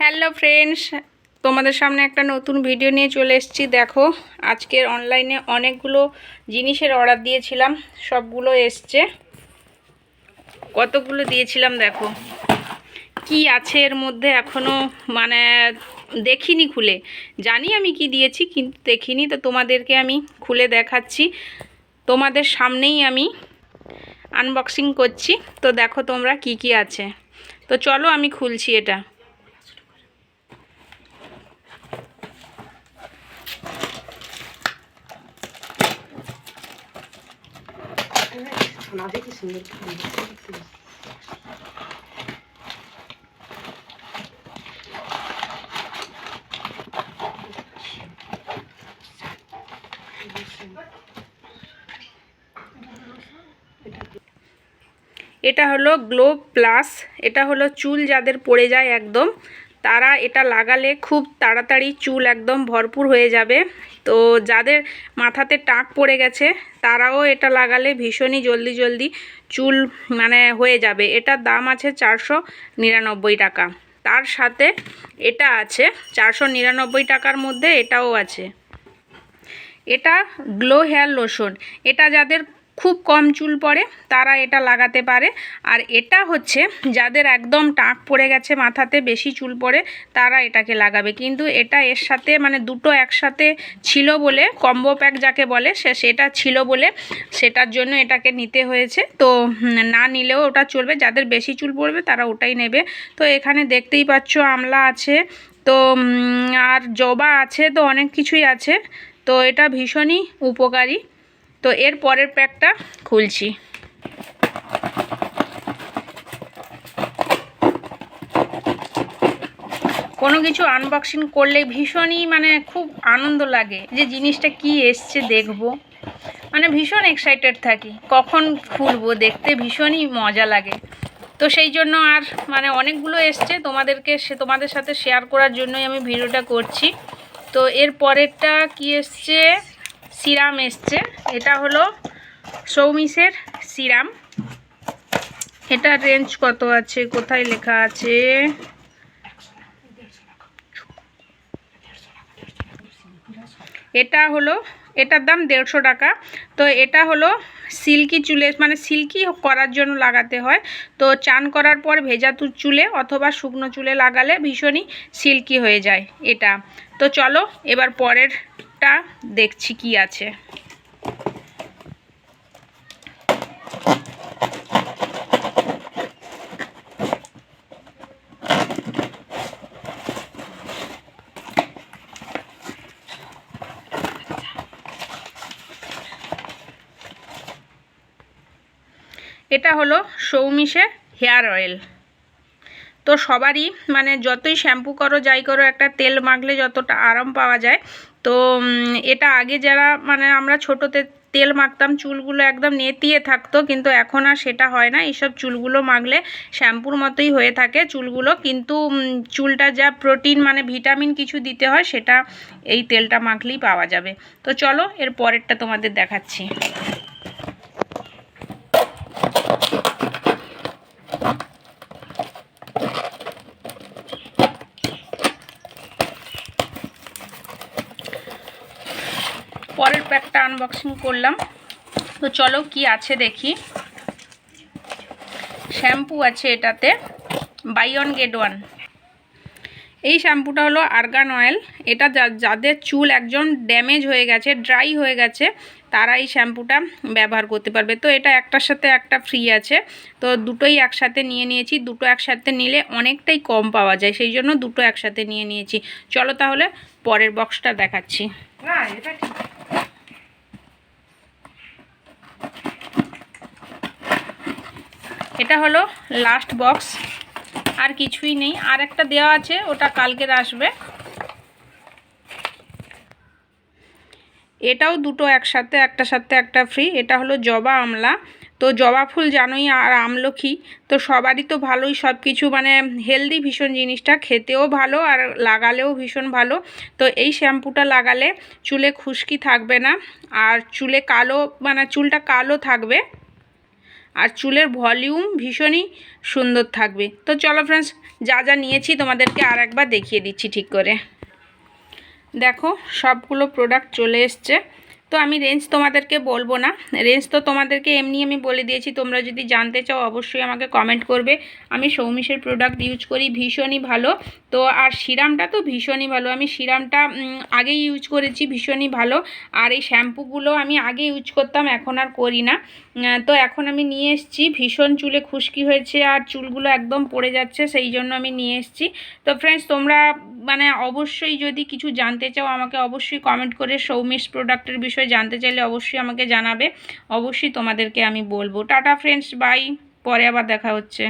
Hello friends, তোমাদের সামনে একটা নতুন ভিডিও নিয়ে চলে এসেছি। দেখো, আজকের অনলাইনে অনেকগুলো জিনিসের অর্ডার দিয়েছিলাম, সবগুলো এসছে। কতগুলো দিয়েছিলাম দেখো? কি আছে এর মধ্যে এখনও মানে দেখিনি খুলে। জানি আমি কি দিয়েছি, কিন্তু দেখিনি। তো তোমাদেরকে আমি খুলে দেখাচ্ছি। তোমাদের সামনেই আমি আনবক্সিং করছি। তো দেখো তোমরা কি কি আছে। তো চলো আমি খুলছি এটা। এটা হলো গ্লো প্লাস এটা হলো চুল যাদের পড়ে যায় একদম। তারা এটা লাগালে খুব তাড়াতাড়ি চুল একদম ভরপুর হয়ে যাবে। তো যাদের মাথাতে টাক পড়ে গেছে, তারাও এটা লাগালে ভীষণই জলদি জলদি চুল মানে হয়ে যাবে। এটার দাম আছে চারশো নিরানব্বই টাকা। তার সাথে এটা আছে চারশো নিরানব্বই টাকার মধ্যে এটাও আছে। এটা গ্লো হেয়ার লোশন। এটা যাদের খুব কম চুল পড়ে, তারা এটা লাগাতে পারে। আর এটা হচ্ছে, যাদের একদম টাক পড়ে গেছে মাথাতে, বেশি চুল পড়ে, তারা এটাকে লাগাবে। কিন্তু এটা এর সাথে মানে দুটো একসাথে ছিল বলে, কম্বো প্যাক যাকে বলে, সে সেটা ছিল বলে, সেটার জন্য এটাকে নিতে হয়েছে। তো না নিলেও ওটা চলবে। যাদের বেশি চুল পড়বে, তারা ওটাই নেবে। তো এখানে দেখতেই পাচ্ছ, আমলা আছে। তো আর জবা আছে, তো অনেক কিছুই আছে। তো এটা ভীষণই উপকারী। তো এর পরের প্যাকটা খুলছি। কোনো কিছু আনবক্সিং করলে ভীষণই মানে খুব আনন্দ লাগে যে জিনিসটা কি এসছে দেখব। মানে ভীষণ এক্সাইটেড থাকি, কখন খুলবো দেখতে ভীষণই মজা লাগে। তো সেই জন্য আর মানে অনেকগুলো এসছে তোমাদেরকে সে তোমাদের সাথে শেয়ার করার জন্যই আমি ভিডিওটা করছি। তো এর পরেরটা কি এসছে? সিরাম এসছে। এটা হলো সৌমিসের সিরাম। এটা রেঞ্জ কত আছে? কোথায় লেখা আছে? এটা হলো, এটার দাম দেড়শো টাকা। তো এটা হলো সিল্কি চুলে মানে সিল্কি করার জন্য লাগাতে হয়। তো চান করার পর ভেজা তু চুলে অথবা শুকনো চুলে লাগালে ভীষণই সিল্কি হয়ে যায় এটা। তো চলো, এবার পরেরটা দেখছি কি আছে। এটা হলো সৌমিসের হেয়ার অয়েল। তো সবারই মানে যতই শ্যাম্পু করো, যাই করো, একটা তেল মাখলে যতটা আরাম পাওয়া যায় তো এটা আগে যারা মানে আমরা ছোটোতে তেল মাখতাম, চুলগুলো একদম নেতিয়ে থাকতো, কিন্তু এখন আর সেটা হয় না। এইসব চুলগুলো মাখলে শ্যাম্পুর মতোই হয়ে থাকে চুলগুলো, কিন্তু চুলটা যা প্রোটিন মানে ভিটামিন কিছু দিতে হয়, সেটা এই তেলটা মাখলেই পাওয়া যাবে। তো চলো, এর পরেরটা তোমাদের দেখাচ্ছি। পরের প্যাকটা আনবক্সিং করলাম। তো চলো কি আছে দেখি। শ্যাম্পু আছে এটাতে। বাই অন গেট ওয়ান এই শ্যাম্পুটা হলো আর্গান অয়েল এটা যাদের চুল একজন ড্যামেজ হয়ে গেছে ড্রাই হয়ে গেছে, তারা এই শ্যাম্পুটা ব্যবহার করতে পারবে। তো এটা একটার সাথে একটা ফ্রি আছে। তো দুটোই একসাথে নিয়ে নিয়েছি। দুটো একসাথে নিলে অনেকটাই কম পাওয়া যায়। সেই জন্য দুটো একসাথে নিয়ে নিয়েছি। চলো তাহলে পরের বক্সটা দেখাচ্ছি। না, এটা এটা হলো লাস্ট বক্স আর কিছুই নেই। আর একটা দেওয়া আছে, ওটা কালকের আসবে। এটাও দুটো একসাথে, একটা সাথে, একটা ফ্রি এটা হলো জবা আমলা। তো জবা ফুল জানোই আর আমলকি তো সবারই তো ভালোই সব কিছু মানে হেলদি ভীষণ জিনিসটা। খেতেও ভালো আর লাগালেও ভীষণ ভালো। তো এই শ্যাম্পুটা লাগালে চুলে খুশকি থাকবে না। আর চুলে কালো মানে চুলটা কালো থাকবে। আর চুলের ভলিউম ভীষণই সুন্দর থাকবে। তো চলো ফ্রেন্ডস যা যা নিয়েছি তোমাদেরকে আর একবার দেখিয়ে দিচ্ছি ঠিক করে। দেখো, সবগুলো প্রোডাক্ট চলে এসছে। তো আমি রেঞ্জ তোমাদেরকে বলব না। রেঞ্জ তো তোমাদেরকে এমনি আমি বলে দিয়েছি, তোমরা যদি জানতে চাও অবশ্যই আমাকে কমেন্ট করবে। আমি সৌমিশের প্রোডাক্ট ইউজ করি, ভীষণই ভালো। তো আর সিরামটা তো ভীষণই ভালো। আমি সিরামটা আগেই ইউজ করেছি, ভীষণই ভালো। আর এই শ্যাম্পুগুলো আমি আগে ইউজ করতাম, এখন আর করি না। তো এখন আমি নিয়ে এসেছি। ভীষণ চুলে খুশকি হয়েছে আর চুলগুলো একদম পড়ে যাচ্ছে, সেই জন্য আমি নিয়ে এসেছি। তো ফ্রেন্ডস তোমরা মানে অবশ্যই যদি কিছু জানতে চাও আমাকে অবশ্যই কমেন্ট করে সৌমিশ প্রোডাক্টের বিষয়ে জানতে চাইলে অবশ্যই আমাকে জানাবে। অবশ্যই তোমাদেরকে আমি বলব। টাটা ফ্রেন্ডস বাই পরে আবার দেখা হচ্ছে।